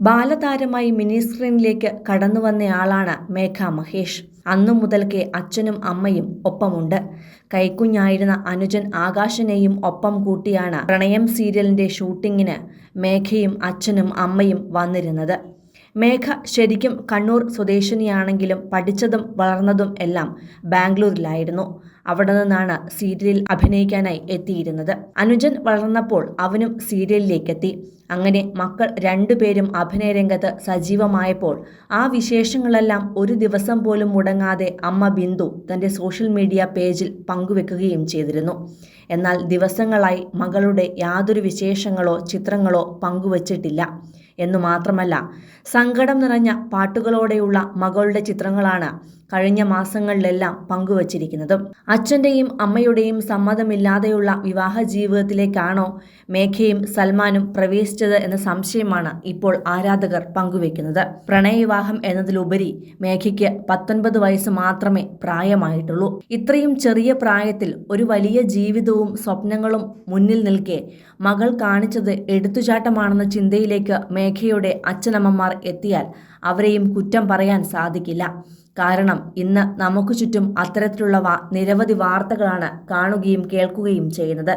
ബാലതാരമായി mini സ്ക്രീനിലേക്ക് കടന്നു വന്നയാളാണ് മേഘ മഹേഷ്. അന്നു മുതൽക്കേ അച്ഛനും അമ്മയും ഒപ്പമുണ്ട്. കൈക്കുഞ്ഞായിരുന്ന അനുജൻ ആകാശനെയും ഒപ്പം കൂട്ടിയാണ് പ്രണയം സീരിയലിന്റെ ഷൂട്ടിങ്ങിന് മേഘയും അച്ഛനും അമ്മയും വന്നിരുന്നത്. മേഘ ശരിക്കും കണ്ണൂർ സ്വദേശിനിയാണെങ്കിലും പഠിച്ചതും വളർന്നതും എല്ലാം ബാംഗ്ലൂരിലായിരുന്നു. അവിടെ നിന്നാണ് സീരിയലിൽ അഭിനയിക്കാനായി എത്തിയിരുന്നത്. അനുജൻ വളർന്നപ്പോൾ അവനും സീരിയലിലേക്കെത്തി. അങ്ങനെ മക്കൾ രണ്ടുപേരും അഭിനയരംഗത്ത് സജീവമായപ്പോൾ ആ വിശേഷങ്ങളെല്ലാം ഒരു ദിവസം പോലും മുടങ്ങാതെ അമ്മ ബിന്ദു തന്റെ സോഷ്യൽ മീഡിയ പേജിൽ പങ്കുവെക്കുകയും ചെയ്തിരുന്നു. എന്നാൽ ദിവസങ്ങളായി മകളുടെ യാതൊരു വിശേഷങ്ങളോ ചിത്രങ്ങളോ പങ്കുവച്ചിട്ടില്ല. എന്നു മാത്രമല്ല സങ്കടം നിറഞ്ഞ പാട്ടുകളോടെയുള്ള മകളുടെ ചിത്രങ്ങളാണ് കഴിഞ്ഞ മാസങ്ങളിലെല്ലാം പങ്കുവച്ചിരിക്കുന്നത്. അച്ഛന്റെയും അമ്മയുടെയും സമ്മതമില്ലാതെയുള്ള വിവാഹ ജീവിതത്തിലേക്കാണോ മേഘയും സൽമാനും പ്രവേശിച്ചത് എന്ന സംശയമാണ് ഇപ്പോൾ ആരാധകർ പങ്കുവെക്കുന്നത് പ്രണയവിവാഹം എന്നതിലുപരി മേഘയ്ക്ക് പത്തൊൻപത് വയസ്സ് മാത്രമേ പ്രായമായിട്ടുള്ളൂ. ഇത്രയും ചെറിയ പ്രായത്തിൽ ഒരു വലിയ ജീവിതവും സ്വപ്നങ്ങളും മുന്നിൽ നിൽക്കെ മകൾ കാണിച്ചത് എടുത്തുചാട്ടമാണെന്ന ചിന്തയിലേക്ക് മേഘയുടെ അച്ഛനമ്മമാർ എത്തിയാൽ അവരെയും കുറ്റം പറയാൻ സാധിക്കില്ല. കാരണം ഇന്ന് നമുക്ക് ചുറ്റും അത്തരത്തിലുള്ള നിരവധി വാർത്തകളാണ് കാണുകയും കേൾക്കുകയും ചെയ്യുന്നത്.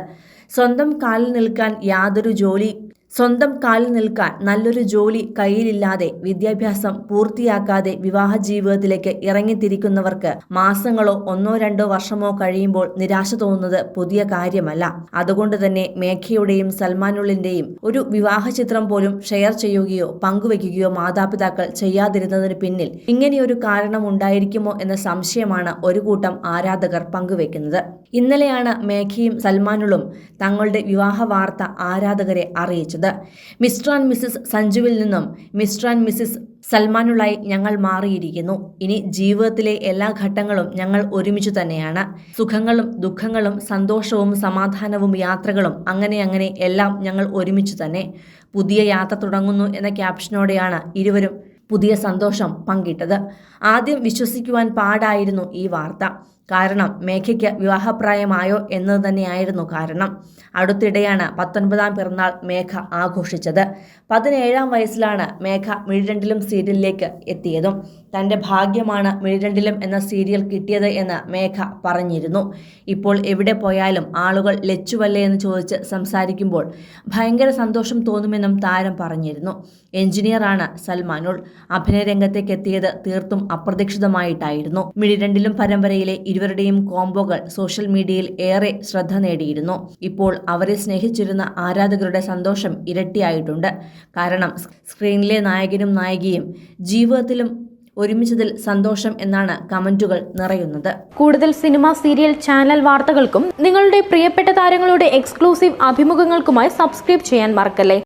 സ്വന്തം കാലിൽ നിൽക്കാൻ യാതൊരു ജോലി സ്വന്തം കാലിൽ നിൽക്കാൻ നല്ലൊരു ജോലി കയ്യിലില്ലാതെ വിദ്യാഭ്യാസം പൂർത്തിയാക്കാതെ വിവാഹ ജീവിതത്തിലേക്ക് ഇറങ്ങിത്തിരിക്കുന്നവർക്ക് മാസങ്ങളോ ഒന്നോ രണ്ടോ വർഷമോ കഴിയുമ്പോൾ നിരാശ തോന്നുന്നത് പുതിയ കാര്യമല്ല. അതുകൊണ്ട് തന്നെ മേഘയുടെയും സൽമാനുള്ളിന്റെയും ഒരു വിവാഹ ചിത്രം പോലും ഷെയർ ചെയ്യുകയോ പങ്കുവെക്കുകയോ മാതാപിതാക്കൾ ചെയ്യാതിരുന്നതിന് പിന്നിൽ ഇങ്ങനെയൊരു കാരണം ഉണ്ടായിരിക്കുമോ എന്ന സംശയമാണ് ഒരു കൂട്ടം ആരാധകർ പങ്കുവെക്കുന്നത് ഇന്നലെയാണ് മേഘയും സൽമാനുളും തങ്ങളുടെ വിവാഹ വാർത്ത ആരാധകരെ അറിയിച്ചത്. മിസ്റ്റർ ആൻഡ് മിസ്സിസ് സഞ്ജുവിൽ നിന്നും മിസ്റ്റർ ആൻഡ് മിസ്സിസ് സൽമാനുള്ളായി ഞങ്ങൾ മാറിയിരിക്കുന്നു. ഇനി ജീവിതത്തിലെ എല്ലാ ഘട്ടങ്ങളും ഞങ്ങൾ ഒരുമിച്ച് തന്നെയാണ്. സുഖങ്ങളും ദുഃഖങ്ങളും സന്തോഷവും സമാധാനവും യാത്രകളും അങ്ങനെ അങ്ങനെ എല്ലാം ഞങ്ങൾ ഒരുമിച്ച് തന്നെ. പുതിയ യാത്ര തുടങ്ങുന്നു എന്ന ക്യാപ്ഷനോടെയാണ് ഇരുവരും പുതിയ സന്തോഷം പങ്കിട്ടത്. ആദ്യം വിശ്വസിക്കുവാൻ പാടായിരുന്നു ഈ വാർത്ത. കാരണം മേഘയ്ക്ക് വിവാഹപ്രായമായോ എന്നത് തന്നെയായിരുന്നു കാരണം. അടുത്തിടെയാണ് പത്തൊൻപതാം പിറന്നാൾ മേഘ ആഘോഷിച്ചത്. പതിനേഴാം വയസ്സിലാണ് മേഘ മിഴിരണ്ടിലും സീരിയലിലേക്ക് എത്തിയതും. തന്റെ ഭാഗ്യമാണ് മിഴിരണ്ടിലും എന്ന സീരിയൽ കിട്ടിയത് എന്ന് മേഘ പറഞ്ഞിരുന്നു. ഇപ്പോൾ എവിടെ പോയാലും ആളുകൾ ലച്ചുവല്ലേ എന്ന് ചോദിച്ച് സംസാരിക്കുമ്പോൾ ഭയങ്കര സന്തോഷം തോന്നുമെന്നും താരം പറഞ്ഞിരുന്നു. എഞ്ചിനീയറാണ് സൽമാനുൾ. അഭിനയ രംഗത്തേക്ക് എത്തിയത് തീർത്തും അപ്രതീക്ഷിതമായിട്ടായിരുന്നു. മിഴിരണ്ടിലും പരമ്പരയിലെ ഇരുവരുടെയും കോംബോകൾ സോഷ്യൽ മീഡിയയിൽ ഏറെ ശ്രദ്ധ നേടിയിരുന്നു. ഇപ്പോൾ അവരെ സ്നേഹിച്ചിരുന്ന ആരാധകരുടെ സന്തോഷം ഇരട്ടിയായിട്ടുണ്ട്. കാരണം സ്ക്രീനിലെ നായകനും നായികയും ജീവിതത്തിലും ഒരുമിച്ചതിൽ സന്തോഷം എന്നാണ് കമന്റുകൾ നിറയുന്നത്. കൂടുതൽ സിനിമ സീരിയൽ ചാനൽ വാർത്തകൾക്കും നിങ്ങളുടെ പ്രിയപ്പെട്ട താരങ്ങളുടെ എക്സ്ക്ലൂസീവ് അഭിമുഖങ്ങൾക്കുമായി സബ്സ്ക്രൈബ് ചെയ്യാൻ മറക്കല്ലേ?